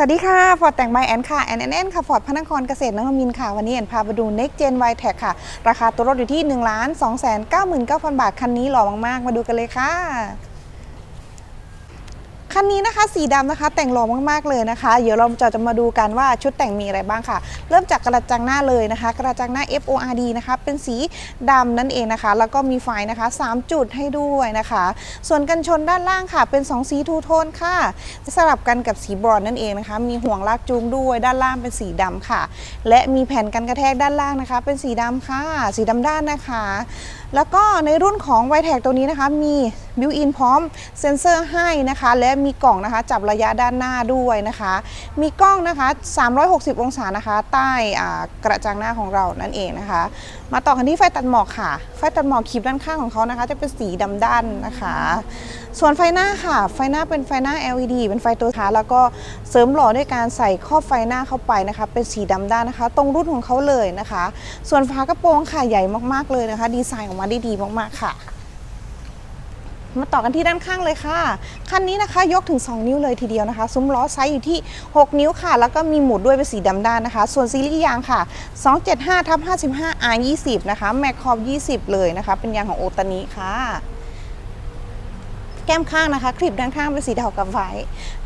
สวัสดีค่ะ ฟอร์ดแต่งใบแอนค่ะ แอนแอนแอนค่ะ ฟอร์ดพนังครเกษตรนวมินค่ะ วันนี้แอนพาไปดู Next Gen y t e c ค่ะ ราคาตัวรถอยู่ที่ 1 2 9 9 9 0 0 0 บาท คันนี้หล่อมาก ๆ มาดูกันเลยค่ะ คันนี้นะคะสีดำนะคะแต่งหล่อมากๆเลยนะคะ เดี๋ยวเราจะจะมาดูกันว่าชุดแต่งมีอะไรบ้างค่ะ เริ่มจากกระจังหน้าเลยนะคะ กระจังหน้า FORD นะคะเป็นสีดำนั่นเองนะคะ แล้วก็มีไฟนะคะ 3 จุดให้ด้วยนะคะ ส่วนกันชนด้านล่างค่ะ เป็น 2 สีทูโทนค่ะ สลับกันกับสีบรอนนั่นเองนะคะ มีห่วงลากจูงด้วยด้านล่างเป็นสีดำค่ะ และมีแผ่นกันกระแทกด้านล่างนะคะ เป็นสีดำค่ะ สีดำด้านนะคะ แล้วก็ในรุ่นของ y t e c ตัวนี้นะคะ มีบิวอินพร้อมเซ็นเซอร์ให้นะคะ และมีกล่องนะคะ จับระยะด้านหน้าด้วยนะคะ มีกล้องนะคะ 360 องศานะคะ ใต้กระจังหน้าของเรานั่นเองนะคะ มาต่อกันที่ไฟตัดหมอกค่ะ ไฟตัดหมอกคลิปด้านข้างของเขานะคะ จะเป็นสีดำด้านนะคะ ส่วนไฟหน้าค่ะ ไฟหน้าเป็นไฟหน้า LED เป็นไฟตัวขาแล้วก็เสริมหล่อด้วยการใส่ครอบไฟหน้าเข้าไปนะคะ เป็นสีดำด้านนะคะ ตรงรุ่นของเขาเลยนะคะ ส่วนฝากระโปรงค่ะใหญ่มากๆเลยนะคะ ดีไซน์ออกมาได้ดีมากๆค่ะ มาต่อกันที่ด้านข้างเลยค่ะ คันนี้นะคะยกถึง 2 นิ้วเลยทีเดียวนะคะ ซุ้มล้อไซส์อยู่ที่ 6 นิ้วค่ะ แล้วก็มีหมุดด้วยเป็นสีดำด้านนะคะ ส่วนซีรีส์ยางค่ะ 275ทับ55 R 20 นะคะแม็กคอบ20 เลยนะคะ เป็นยางของโอตานิค่ะแก้มข้างนะคะ คลิปด้านข้างเป็นสีเทากับไฟ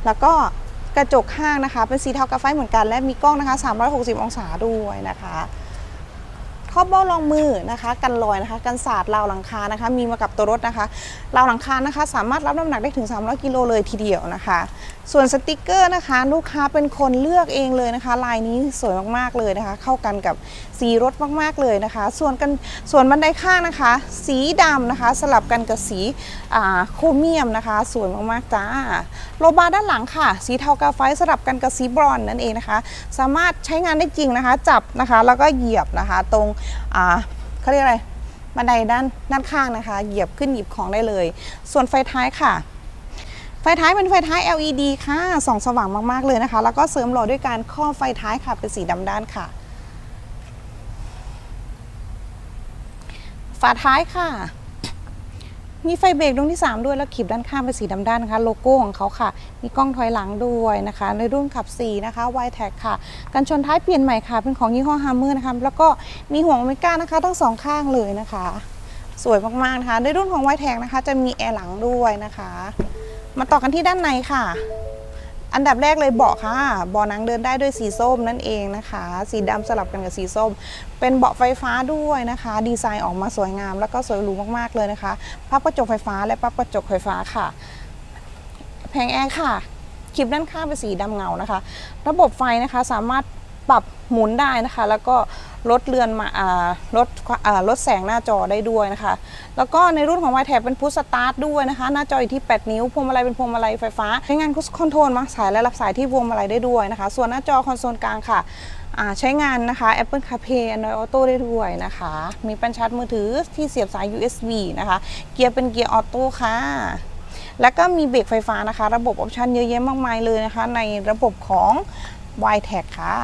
แล้วก็กระจกข้างนะคะ เป็นสีเทากับไฟเหมือนกัน และมีกล้องนะคะ 360 องศาด้วยนะคะ ครอบเบ้ารองมือนะคะ กันรอยนะคะ กันสาดราวหลังคานะคะ มีมากับตัวรถนะคะราวหลังคานะคะ สามารถรับน้ำหนักได้ถึง 300 กิโลเลยทีเดียวนะคะ ส่วนสติกเกอร์นะคะ ลูกค้าเป็นคนเลือกเองเลยนะคะ ลายนี้สวยมากๆเลยนะคะ เข้ากันกับสีรถมากๆเลยนะคะ ส่วนกันส่วนบันไดข้างนะคะ สีดำนะคะ สลับกันกับสีโครเมียมนะคะ สวยมากๆจ้าโลบาร์ด้านหลังค่ะ สีเทากาไฟสลับกันกับสีบรอนนั่นเองนะคะ สามารถใช้งานได้จริงนะคะ จับนะคะ แล้วก็เหยียบนะคะ ตรงอ่าเขาเรียกอะไรบันไดด้านด้านข้างนะคะ เหยียบขึ้นหยิบของได้เลย ส่วนไฟท้ายค่ะ ไฟท้ายเป็นไฟท้าย LED ค่ะส่องสว่างมากๆเลยนะคะ แล้วก็เสริมหล่อด้วยการครอบไฟท้ายค่ะเป็นสีดำด้านค่ะ ฝาท้ายค่ะ มีไฟเบรกดวงที่ 3 ด้วยแล้วขีบด้านข้างเป็นสีดำด้านนะคะ โลโก้ของเขาค่ะ มีกล้องถอยหลังด้วยนะคะ ในรุ่นขับ 4 นะคะ y t e c ค่ะ กันชนท้ายเปลี่ยนใหม่ค่ะ เป็นของยี่ห้อ Hammer นะคะ แล้วก็มีห่วงโอเมก้านะคะ ทั้งสองข้างเลยนะคะ สวยมากๆนะคะ ในรุ่นของ y t e c นะคะ จะมีแอร์หลังด้วยนะคะ มาต่อกันที่ด้านในค่ะ อันดับแรกเลยเบาะค่ะเบาะหนังเดินได้ด้วยสีส้มนั่นเองนะคะ สีดำสลับกันกับสีส้ม เป็นเบาะไฟฟ้าด้วยนะคะ ดีไซน์ออกมาสวยงาม แล้วก็สวยหรูมากๆเลยนะคะพับกระจกไฟฟ้าและพับกระจกไฟฟ้าค่ะ แผงแอร์ค่ะคลิปด้านข้างเป็นสีดำเงานะคะ ระบบไฟนะคะสามารถ ปรับหมุนได้นะคะ แล้วก็ลดเรือนมาลดลดแสงหน้าจอได้ด้วยนะคะ แล้วก็ในรุ่นของ y t a b เป็นพุชสตาร์ทด้วยนะคะ หน้าจออยู่ที่ 8 นิ้วพวงมาลัยเป็นพวงมาลัยไฟฟ้าใช้งานคุชคอนโทรลมาสายและรับสายที่พวงมาลัยได้ด้วยนะคะ ส่วนหน้าจอคอนโซลกลางค่ะใช้งานนะคะ Apple CarPlay Android Auto ได้ด้วยนะคะ มีปัญชาร์จมือถือที่เสียบสาย USB นะคะ เกียร์เป็นเกียร์ออโต้ค่ะ แล้วก็มีเบรกไฟฟ้านะคะ ระบบออปชันเยอะแยะมากมายเลยนะคะ ในระบบของ y t e c ค่ะ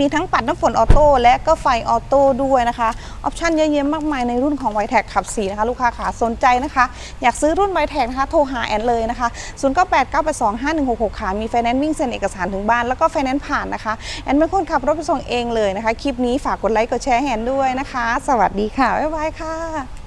มีทั้งปัดน้ำฝนออโต้และก็ไฟออโต้ด้วยนะคะออปชันเยอะแยะมากมายในรุ่นของ y t e c ขับ4นะคะลูกค้าขาสนใจนะคะ อยากซื้อรุ่น y t e c นะคะโทรหาแอนเลยนะคะ 0 9 8 9 8 2 5 1 6 6 ค่ะ มีไฟแนนซ์วิ่งเซ็นเอกสารถึงบ้านแล้วก็ไฟแนนซ์ผ่านนะคะแอนเป็นคนขับรถไปส่งเองเลยนะคะ คลิปนี้ฝากกดไลค์กดแชร์แอนด้วยนะคะ สวัสดีค่ะบ๊ายบายค่ะ